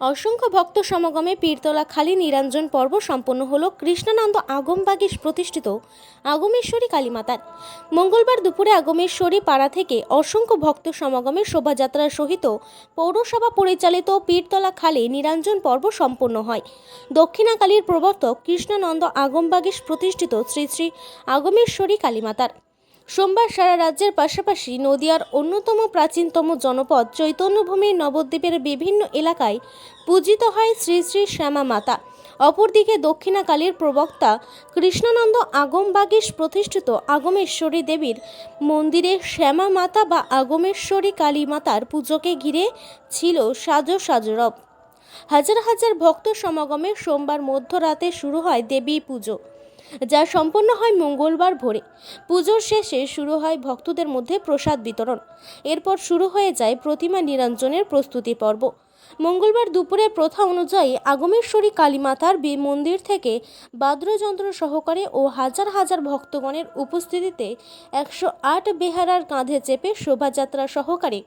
অসংখ্য ভক্ত সমাগমে পীরতলা খালি নিরঞ্জন পর্ব সম্পন্ন হল কৃষ্ণানন্দ আগমবাগীশ প্রতিষ্ঠিত আগমেশ্বরী কালীমাতার। মঙ্গলবার দুপুরে আগমেশ্বরী পাড়া থেকে অসংখ্য ভক্ত সমাগমে শোভাযাত্রার সহিত পৌরসভা পরিচালিত পীরতলা খালি নিরঞ্জন পর্ব সম্পন্ন হয়। দক্ষিণাকালীর প্রবর্তক কৃষ্ণানন্দ আগমবাগীশ প্রতিষ্ঠিত শ্রী শ্রী আগমেশ্বরী কালীমাতার। সোমবার সারা রাজ্যের পাশাপাশি নদিয়ার অন্যতম প্রাচীনতম জনপদ চৈতন্যভূমির নবদ্বীপের বিভিন্ন এলাকায় পূজিত হয় শ্রী শ্রী শ্যামা মাতা। অপরদিকে দক্ষিণাকালীর প্রবক্তা কৃষ্ণানন্দ আগমবাগীশ প্রতিষ্ঠিত আগমেশ্বরী দেবীর মন্দিরে শ্যামা মাতা বা আগমেশ্বরী কালী মাতার পুজোকে ঘিরে ছিল সাজো সাজরব। হাজার হাজার ভক্ত সমাগমে সোমবার মধ্যরাতে শুরু হয় দেবী পুজো। যা সম্পন্ন হয় মঙ্গলবার ভোরে। পুজোর শেষে শুরু হয় ভক্তদের মধ্যে প্রসাদ বিতরণ। এরপর শুরু হয়ে যায় প্রতিমা নিরঞ্জনের প্রস্তুতি পর্ব। মঙ্গলবার দুপুরে প্রথা অনুযায়ী আগমেশ্বরী কালীমাতার বি- মন্দির থেকে বাদ্যযন্ত্র সহকারে ও হাজার হাজার ভক্তগণের উপস্থিতিতে একশো আট বেহারার কাঁধে চেপে শোভাযাত্রা সহকারে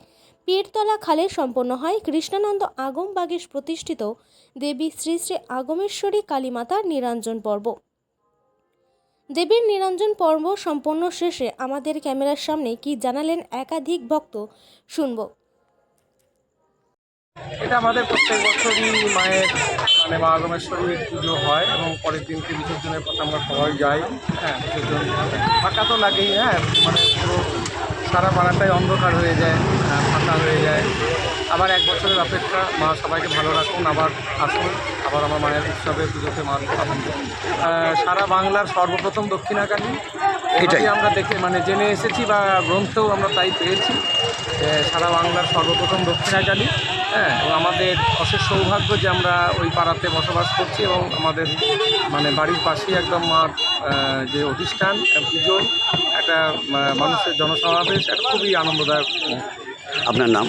পীরতলা খালে সম্পন্ন হয় কৃষ্ণানন্দ আগম বাগেশ প্রতিষ্ঠিত দেবী শ্রী শ্রী আগমেশ্বরী কালীমাতার নিরঞ্জন পর্ব। দেবীর নিরঞ্জন পর্ব সম্পন্ন শেষে আমাদের ক্যামেরার সামনে কি জানালেন একাধিক ভক্ত শুনব। এটা আমাদের প্রত্যেক বছরই মায়ের মানে মা আগমেশ্বরীর পুজো হয় এবং পরের দিনকে বিসর্জনের পথে আমরা সবাই যাই। হ্যাঁ বিসর্জন ফাঁকা তো লাগেই হ্যাঁ মানে পুরো সারা পাড়াটাই অন্ধকার হয়ে যায়। হ্যাঁ, ফাঁকা আবার এক বছরের অপেক্ষা মা সবাইকে ভালো রাখুন আবার আসুন আবার আমার মায়ের উৎসবে পুজোতে মা পাবেন সারা বাংলার সর্বপ্রথম দক্ষিণাকালী। এটাই। আমরা দেখে মানে জেনে এসেছি বা গ্রন্থেও আমরা তাই পেয়েছি সারা বাংলার সর্বপ্রথম দক্ষিণাকালী। হ্যাঁ এবং আমাদের অশেষ সৌভাগ্য যে আমরা ওই পাড়াতে বসবাস করছি এবং আমাদের মানে বাড়ির পাশেই একদম মার যে অধিষ্ঠান পুজো একটা মানুষের জনসমাবেশ একটা খুবই আনন্দদায়ক। আপনার নাম?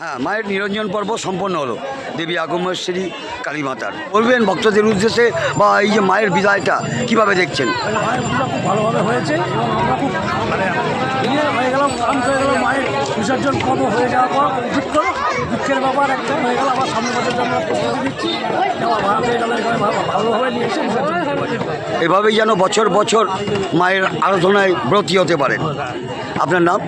হ্যাঁ মায়ের নিরঞ্জন পর্ব সম্পন্ন হলো। দেবী আগমেশ্বরী কালীমাতার বলবেন ভক্তদের উদ্দেশ্যে বা এই যে মায়ের বিদায়টা কীভাবে দেখছেন? মায়ের পুজো খুব ভালোভাবে হয়েছে এবং আমরা খুব মানে ইয়ে হয়ে গেলাম শান্ত হয়ে গেল মায়ের বিসর্জন পর্ব হয়ে যাওয়ার পর দুঃখ দুঃখের ব্যাপার একটা হয়ে গেল। আবার সামনের বছর আমরা প্রস্তুতি ভালোভাবে নিয়েছে এভাবেই যেন বছর বছর মায়ের আরাধনায় ব্রতী হতে পারেন। আপনার নাম?